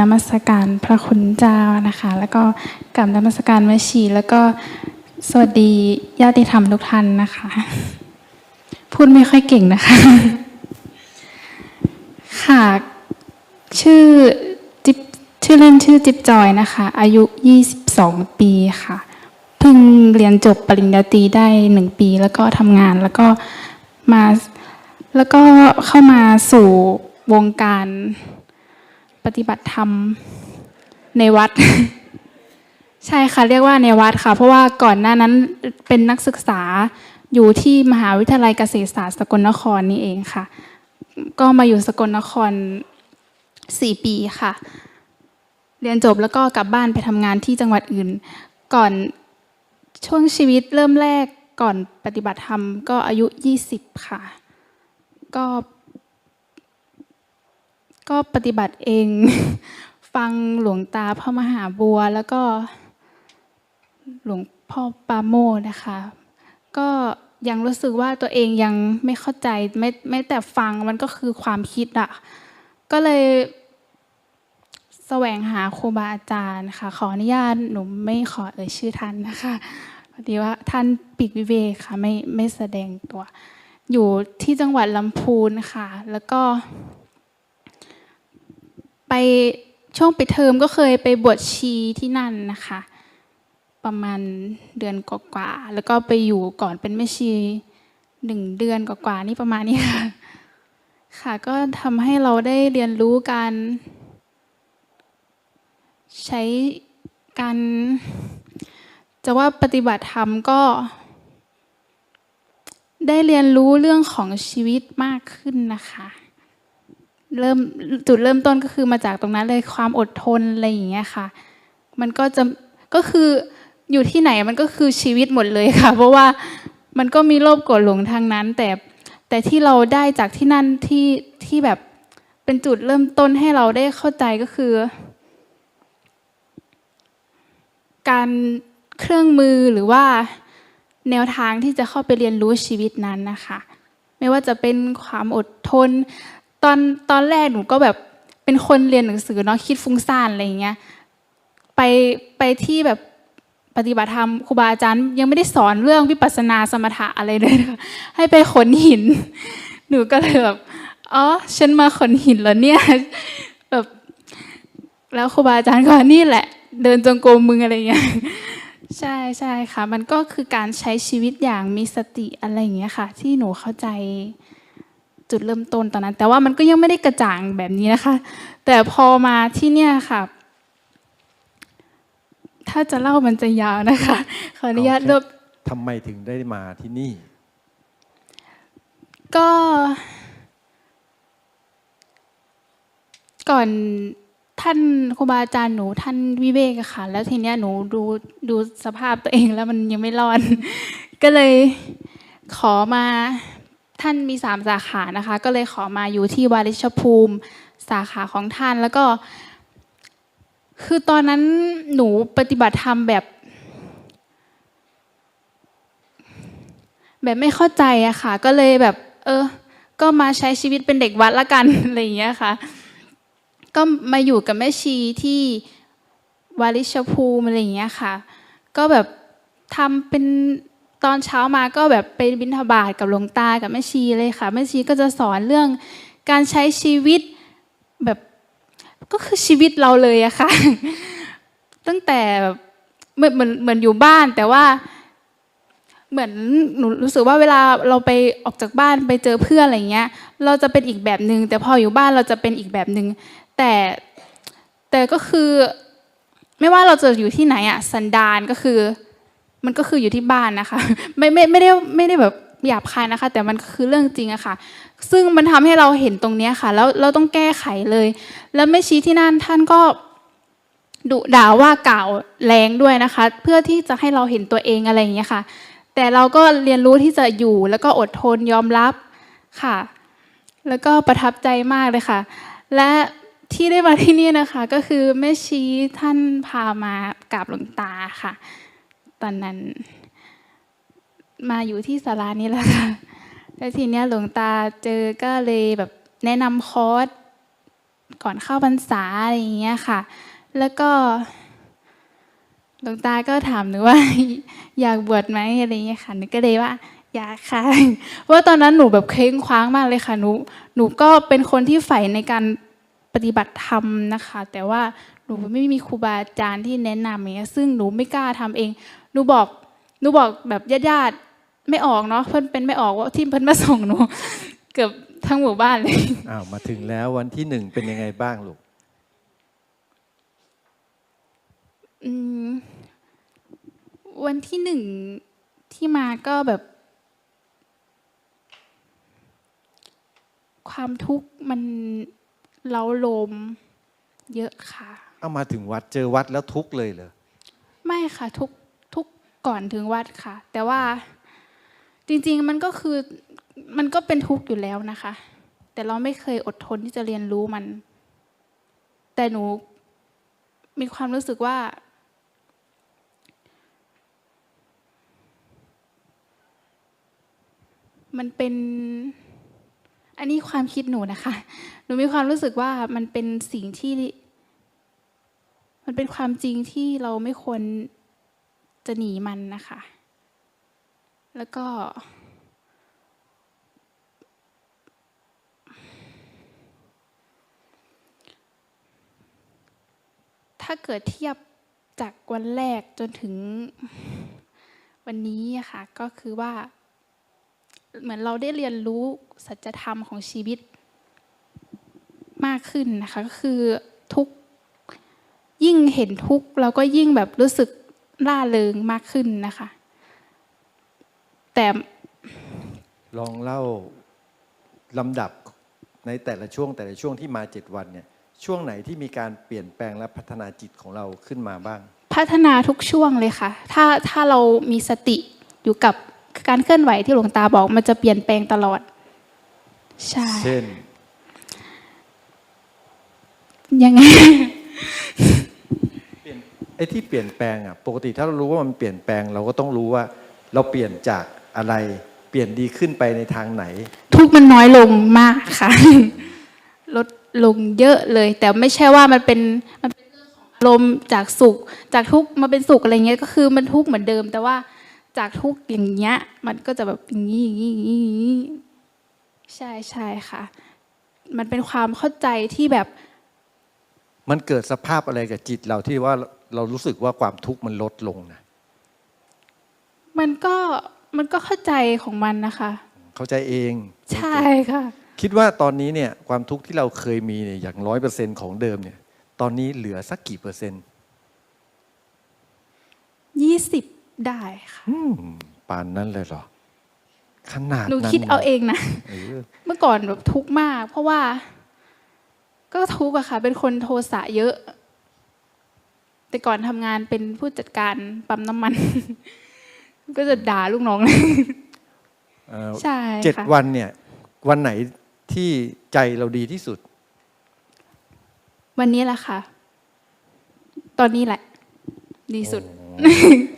นมัสการพระคุณเจ้านะคะ แล้วก็กลับนมัสการแม่ชี แล้วก็สวัสดีญาติธรรมทุกท่านนะคะ พูดไม่ค่อยเก่งนะคะ ค่ะ ชื่อจิบชื่อเล่นชื่อจิ๊บจอยนะคะ อายุ 22 ปีค่ะเพิ่งเรียนจบปริญญาตรีได้หนึ่งปี แล้วก็ทำงานแล้วก็มาแล้วก็เข้ามาสู่วงการ ปฏิบัติธรรมในวัด ใช่ค่ะ เรียกว่าในวัดค่ะ เพราะว่าก่อนหน้านั้นเป็นนักศึกษาอยู่ที่มหาวิทยาลัยเกษตรศาสตร์สกลนครนี่เองค่ะ ก็มาอยู่สกลนครสี่ปีค่ะ เรียนจบแล้วก็กลับบ้านไปทำงานที่จังหวัดอื่น ก่อนช่วงชีวิตเริ่มแรกก่อนปฏิบัติธรรมก็อายุ 20 ค่ะ ก็ ก็ปฏิบัติเอง ฟังหลวงตาพระมหาบัว แล้วก็หลวงพ่อปาโมนะคะ ก็ยังรู้สึกว่าตัวเองยังไม่เข้าใจไม่ไม่แต่ฟังมันก็คือความคิดอะก็เลยแสวงหาครูบาอาจารย์ค่ะ ขออนุญาตหนูไม่ขอเอ่ยชื่อท่านนะคะพอดีว่าท่านปิกวิเวกค่ะไม่ไม่แสดงตัว อยู่ที่จังหวัดลำพูนค่ะ แล้วก็ ไปช่วงปิดเทอมก็เคยไปบวชชีที่นั่นนะคะ ประมาณเดือนกว่าๆแล้วก็ไปอยู่ก่อนเป็นแม่ชีหนึ่งเดือนกว่าๆนี่ประมาณนี้ค่ะค่ะก็ทำให้เราได้เรียนรู้การใช้การจะว่าปฏิบัติธรรมก็ ได้เรียนรู้เรื่องของชีวิตมากขึ้นนะคะ เริ่มจุดเริ่มต้นก็คือมาจากตรงนั้นเลยความอดทนอะไรอย่างเงี้ยค่ะ มันก็จะก็คืออยู่ที่ไหนมันก็คือชีวิตหมดเลยค่ะ เพราะว่ามันก็มีโลภโกรธหลงทางนั้น แต่แต่ที่เราได้จากที่นั่นที่ที่แบบเป็นจุดเริ่มต้นให้เราได้เข้าใจก็คือ การเครื่องมือหรือว่าแนวทางที่จะเข้าไปเรียนรู้ชีวิตนั้นนะคะ ไม่ว่าจะเป็นความอดทน ตอนตอนแรกหนูก็แบบเป็นคนเรียนหนังสือเนาะคิดฟุ้งซ่านอะไรอย่างเงี้ยไปไปที่แบบปฏิบัติธรรมครูบาอาจารย์ยังไม่ได้สอนเรื่องวิปัสสนาสมถะอะไรเลยนะคะให้ไปขนหิน หนูก็เลยแบบอ๋อฉันมาขนหินแล้วเนี่ยแบบแล้วครูบาอาจารย์ก็นี่แหละ เดินจงกรมมึงอะไรอย่างเงี้ยใช่ใช่ค่ะ มันก็คือการใช้ชีวิตอย่างมีสติอะไรอย่างเงี้ยค่ะ ที่หนูเข้าใจ จุดเริ่มต้นตอนนั้น แต่ว่ามันก็ยังไม่ได้กระจ่างแบบนี้นะคะ แต่พอมาที่เนี่ยค่ะ ถ้าจะเล่ามันจะยาวนะคะ ขออนุญาตเอาแค่เริ่มทำไมถึงได้มาที่นี่ ก็ ก่อนท่านครูบาอาจารย์หนูท่านวิเวกอะค่ะ แล้วทีเนี้ยหนูดูดูสภาพตัวเองแล้วมันยังไม่รอด ก็เลยขอมา ท่านมีสามสาขานะคะ ก็เลยขอมาอยู่ที่วาริชภูมิสาขาของท่านแล้วก็ คือตอนนั้นหนูปฏิบัติธรรมแบบ แบบไม่เข้าใจอะค่ะ ก็เลยแบบ เออ ก็มาใช้ชีวิตเป็นเด็กวัดละกันอะไรอย่างเงี้ยค่ะ ก็มาอยู่กับแม่ชีที่วาริชภูมิอะไรอย่างเงี้ยค่ะ ก็แบบทำเป็น ตอนเช้ามาก็แบบไปบิณฑบาตกับหลวงตากับแม่ชีเลยค่ะแม่ชีก็จะสอนเรื่องการใช้ชีวิตแบบก็คือชีวิตเราเลยอะค่ะ ตั้งแต่เหมือนเหมือนเหมือนอยู่บ้านแต่ว่า เหมือนหนูรู้สึกว่าเวลาเราไปออกจากบ้านไปเจอเพื่อนอะไรเงี้ย เราจะเป็นอีกแบบหนึ่งแต่พออยู่บ้านเราจะเป็นอีกแบบหนึ่งแต่แต่ก็คือ ไม่ว่าเราจะอยู่ที่ไหนอะสันดานก็คือ มันก็คืออยู่ที่บ้านนะคะ ไม่ไม่ไม่ได้ไม่ได้แบบหยาบคายนะคะ แต่มันคือเรื่องจริงอะค่ะ ซึ่งมันทำให้เราเห็นตรงนี้ค่ะ แล้วเราต้องแก้ไขเลย แล้วแม่ชี้ที่นั่นท่านก็ดุด่าว่ากล่าวแรงด้วยนะคะ เพื่อที่จะให้เราเห็นตัวเองอะไรอย่างเงี้ยค่ะ แต่เราก็เรียนรู้ที่จะอยู่แล้วก็อดทนยอมรับค่ะ แล้วก็ประทับใจมากเลยค่ะ และที่ได้มาที่นี่นะคะ ก็คือแม่ชี้ท่านพามากราบหลวงตาค่ะ ตอนนั้น มาอยู่ที่ศาลานี้แหละค่ะแล้วทีเนี้ยหลวงตาเจอก็เลยแบบแนะนำคอร์สก่อนเข้าพรรษาอะไรอย่างเงี้ยค่ะ แล้วก็หลวงตาก็ถามหนูว่า อยากบวชไหมอะไรอย่างเงี้ยค่ะหนูก็เลยว่า อยากค่ะเพราะว่าตอนนั้นหนูแบบเคว้งคว้างมากเลยค่ะหนูหนูก็เป็นคนที่ใฝ่ในการปฏิบัติธรรมนะคะ แต่ว่าหนูไม่มีครูบาอาจารย์ที่แนะนำอย่างเงี้ยซึ่งหนูไม่กล้าทำเอง หนูบอกหนูบอกแบบญาติๆไม่ออกเนาะเพิ่นเป็นไม่ออกว่าที่เพิ่นมาส่งหนู เกือบทั้งหมู่บ้านเลยอ้าวมาถึงแล้ววันที่หนึ่งเป็นยังไงบ้างลูกอืมวันที่หนึ่งที่มาก็แบบ ความทุกข์มันเล้าโลมเยอะค่ะ เอามาถึงวัดเจอวัดแล้วทุกข์เลยเหรอ ไม่ค่ะทุกทุ ก่อนถึงวัดค่ะ แต่ว่าจริงๆมันก็คือมันก็เป็นทุกข์อยู่แล้วนะคะ แต่เราไม่เคยอดทนที่จะเรียนรู้มัน แต่หนูมีความรู้สึกว่า มันเป็น อันนี้ความคิดหนูนะคะ หนูมีความรู้สึกว่ามันเป็นสิ่งที่ มันเป็นความจริงที่เราไม่ควร จะหนีมันนะคะ แล้วก็ ถ้าเกิดเทียบจากวันแรกจนถึงวันนี้ค่ะ ก็คือว่า เหมือนเราได้เรียนรู้สัจธรรมของชีวิตมากขึ้นนะคะ ก็คือทุกยิ่งเห็นทุกเราก็ยิ่งแบบรู้สึก ร่าเริงมากขึ้นนะคะ แต่ลองเล่าลำดับในแต่ละช่วงแต่ละช่วงที่มาเจ็ดวันเนี่ยช่วงไหนที่มีการเปลี่ยนแปลงและพัฒนาจิตของเราขึ้นมาบ้าง พัฒนาทุกช่วงเลยค่ะ ถ้าถ้าเรามีสติอยู่กับการเคลื่อนไหวที่หลวงตาบอก มันจะเปลี่ยนแปลงตลอดใช่เช่นยังไงเปลี่ยน ไอ้ที่เปลี่ยนแปลงอะปกติถ้าเรารู้ว่ามันเปลี่ยนแปลง เราก็ต้องรู้ว่า เราเปลี่ยนจากอะไร เปลี่ยนดีขึ้นไปในทางไหน ทุกข์มันน้อยลงมากค่ะลดลงเยอะเลย แต่ไม่ใช่ว่ามันเป็นมันเป็นเรื่องของอารมณ์จากสุข จากทุกข์มาเป็นสุขอะไรเงี้ยก็คือมันทุกข์เหมือนเดิม แต่ว่าจากทุกข์อย่างเงี้ย มันก็จะแบบอย่างนี้อย่างนี้อย่างนี้อย่างนี้ใช่ใช่ค่ะ มันเป็นความเข้าใจที่แบบ มันเกิดสภาพอะไรกับจิตเราที่ว่า เรารู้สึกว่าความทุกข์มันลดลงนะมันก็มันก็เข้าใจของมันนะคะ เข้าใจเอง ใช่ค่ะ คิดว่าตอนนี้เนี่ยความทุกข์ที่เราเคยมีเนี่ยอย่างร้อยเปอร์เซ็นของเดิมเนี่ย ตอนนี้เหลือสักกี่เปอร์เซ็นต์ยี่สิบได้ค่ะอืมปานนั้นเลยเหรอขนาดหนูนั้นคิดเอาเองนะเออเมื่อก่อนแบบทุกข์มาก เพราะว่า ก็ทุกข์อะค่ะ เป็นคนโทสะเยอะ แต่ก่อนทำงานเป็นผู้จัดการปั๊มน้ำมัน ก็จะด่าลูกน้องเลยเอ่อใช่เจ็ดค่ะวันเนี่ย วันไหนที่ใจเราดีที่สุด วันนี้แหละค่ะ ตอนนี้แหละ ดีสุด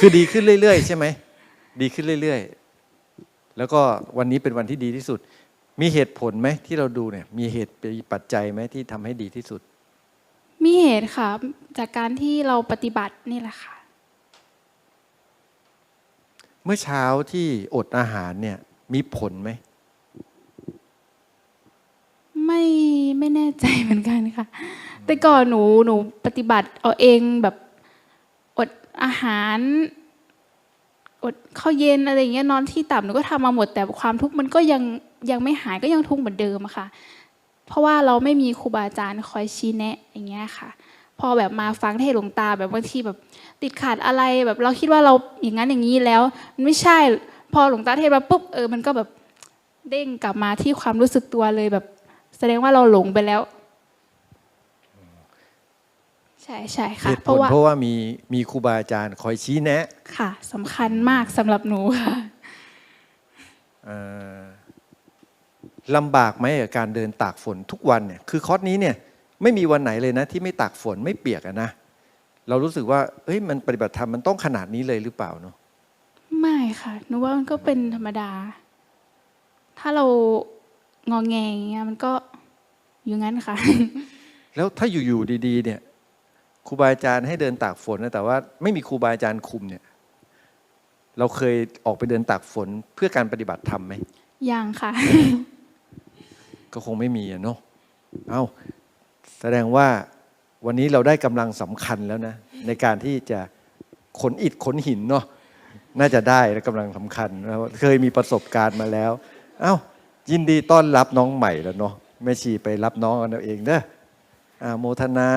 คือดีขึ้นเรื่อยๆ ใช่ไหม ดีขึ้นเรื่อยๆ แล้วก็วันนี้เป็นวันที่ดีที่สุด มีเหตุผลไหมที่เราดูเนี่ย มีเหตุปัจจัยไหมที่ทำให้ดีที่สุด มีเหตุค่ะ จากการที่เราปฏิบัตินี่แหละค่ะ เมื่อเช้าที่อดอาหารเนี่ย มีผลไหม ไม่ไม่แน่ใจเหมือนกันค่ะ แต่ก่อนหนูหนูปฏิบัติเอาเองแบบอดอาหารอดข้าวเย็นอะไรอย่างเงี้ยนอนที่ต่ำหนูก็ทำมาหมด แต่ความทุกข์มันก็ยังยังไม่หายก็ยังทุกข์เหมือนเดิมอะค่ะ เพราะว่าเราไม่มีครูบาอาจารย์คอยชี้แนะอย่างเงี้ยค่ะ พอแบบมาฟังเทศน์หลวงตาแบบบางทีแบบติดขัดอะไรแบบเราคิดว่าเราอย่างนั้นอย่างนี้แล้วมันไม่ใช่ พอหลวงตาเทศน์มาปุ๊บเออมันก็แบบเด้งกลับมาที่ความรู้สึกตัวเลยแบบ แสดงว่าเราหลงไปแล้ว ใช่ใช่ค่ะเหตุเพผลราะว่าเพราะว่ามีมีครูบาอาจารย์คอยชี้แนะ ค่ะสำคัญมากสำหรับหนูค่ะเอ่อ ลำบากไหมกับการเดินตากฝนทุกวันเนี่ยคือคอร์สนี้เนี่ยไม่มีวันไหนเลยนะ ที่ไม่ตากฝนไม่เปียกอะนะ เรารู้สึกว่าเฮ้ยมันปฏิบัติธรรมมันต้องขนาดนี้เลยหรือเปล่าเนาะไม่ค่ะหนูว่ามันก็เป็นธรรมดา ถ้าเรางอแงอย่างเงี้ยมันก็อยู่งั้นค่ะ แล้วถ้าอยู่ๆดีๆ เนี่ยครูบาอาจารย์ให้เดินตากฝนนะแต่ว่าไม่มีครูบาอาจารย์คุมเนี่ย เราเคยออกไปเดินตากฝนเพื่อการปฏิบัติธรรมไหมยังค่ะ ก็คงไม่มีอะเนาะเอ้าแสดงว่าวันนี้เราได้กำลังสำคัญแล้วนะ ในการที่จะขนอิฐขนหินเนาะน่าจะได้และกำลังสำคัญเคยมีประสบการณ์มาแล้ว เอ้ายินดีต้อนรับน้องใหม่แล้วเนาะแม่ชีไปรับน้องกันเอาเองเด้ออาโมทนา